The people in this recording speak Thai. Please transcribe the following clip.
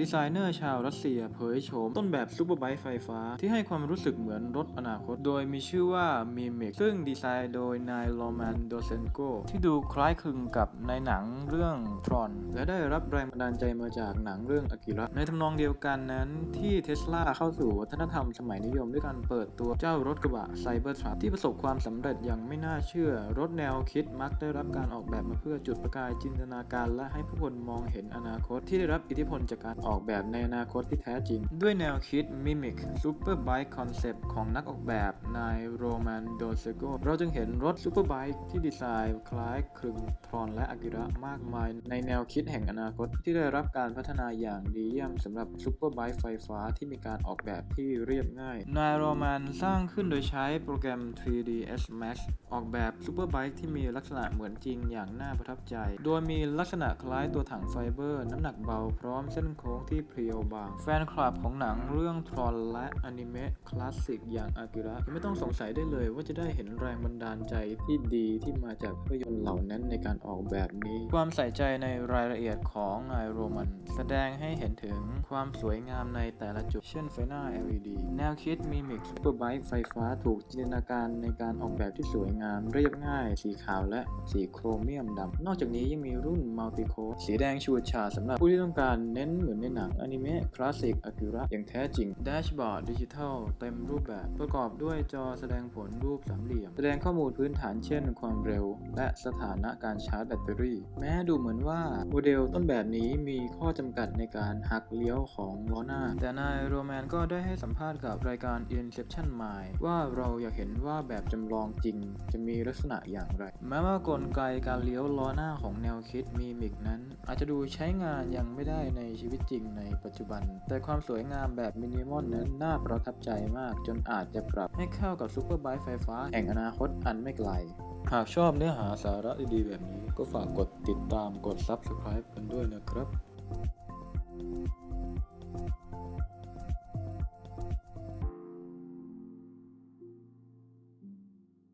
ดีไซเนอร์ชาวรัสเซียเผยโฉมต้นแบบซูเปอร์ไบค์ไฟฟ้า ที่ให้ความรู้สึกเหมือนรถอนาคต โดยมีชื่อว่า Mimic ซึ่งดีไซน์โดยนายโรแมนโดเซนโกที่ดูคล้ายคลึงกับในหนังเรื่องทรอนและได้รับแรงบันดาลใจมาจากหนังเรื่องอากิระในทำนองเดียวกันนั้นที่เทสลาเข้าสู่วัฒนธรรมสมัยนิยมด้วยการเปิดตัวเจ้ารถกระบะไซเบอร์ทรัคที่ประสบความสำเร็จอย่างไม่น่าเชื่อ รถแนวคิดมักได้รับการออกแบบมาเพื่อจุดประกายจินตนาการ และให้ผู้คนมองเห็นอนาคตที่ได้รับอิทธิพลจากการออกแบบในอนาคตที่แท้จริง ด้วยแนวคิด Mimic Super Bike Concept ของนักออกแบบนายโรแมนโดเซโกเราจึงเห็นรถซูเปอร์ไบค์ที่ดีไซน์คล้ายคลึงทรอนและอากิระมากมาย ในแนวคิดแห่งอนาคตที่ได้รับการพัฒนาอย่างดีเยี่ยมสำหรับซูเปอร์ไบค์ไฟฟ้าที่มีการออกแบบที่เรียบง่าย นายโรแมนสร้างขึ้นโดยใช้โปรแกรม 3ds Max ออกแบบซูเปอร์ไบค์ที่มีลักษณะเหมือนจริงอย่างน่าประทับใจ โดยมีลักษณะคล้ายตัวถังไฟเบอร์ น้ำหนักเบาพร้อมเส้นโค้งที่เพรียวบาง แฟนคลับของหนังเรื่องทรอนและอนิเมะคลาสสิกอย่างอากิระไม่ต้องสงสัยได้เลยว่าจะได้เห็นแรงบันดาลใจที่ดีที่มาจากภาพยนตร์เหล่านั้นในการออกแบบนี้ ความใส่ใจในรายละเอียดของนายโรมัน แสดงให้เห็นถึงความสวยงามในแต่ละจุด เช่นไฟหน้า LED แนวคิดมีมิกซูเปอร์ไบค์ไฟฟ้าถูกจินตนาการในการออกแบบที่สวยงาม เรียบง่าย สีขาวและสีโครเมียมดำนอกจากนี้ยังมีรุ่นมัลติโคสีแดงชูดฉาดสำหรับผู้ที่ต้องการเน้นเหมือนในหนังอนิเมะคลาสสิกอากิระอย่างแท้จริงแดชบอร์ดดิจิทัลเต็มรูปแบบ ประกอบด้วยจอแสดงผลรูปสามเหลี่ยม แสดงข้อมูลพื้นฐานเช่น ความเร็ว และสถานะการชาร์จแบตเตอรี่ แม้ดูเหมือนว่าโมเดลต้นแบบนี้มีข้อจำกัดในการหักเลี้ยวของล้อหน้า แต่นายโรแมนก็ได้ให้สัมภาษณ์กับรายการ Inception Mind ว่าเราอยากเห็นว่าแบบจำลองจริง จะมีลักษณะอย่างไร แม้ว่ากลไกการเลี้ยวล้อหน้าของแนวคิดมีมิกนั้น อาจจะดูใช้งานยังไม่ได้ในชีวิตจริงในปัจจุบัน แต่ความสวยงามแบบมินิมอลนั้นน่าประทับใจมากจนอาจจะปรับให้เข้ากับซูเปอร์ไบค์ไฟฟ้าแห่งอนาคตอันไม่ไกล หากชอบเนื้อหาสาระดีๆแบบนี้ ก็ฝากกดติดตามกด Subscribe กันด้วยนะครับ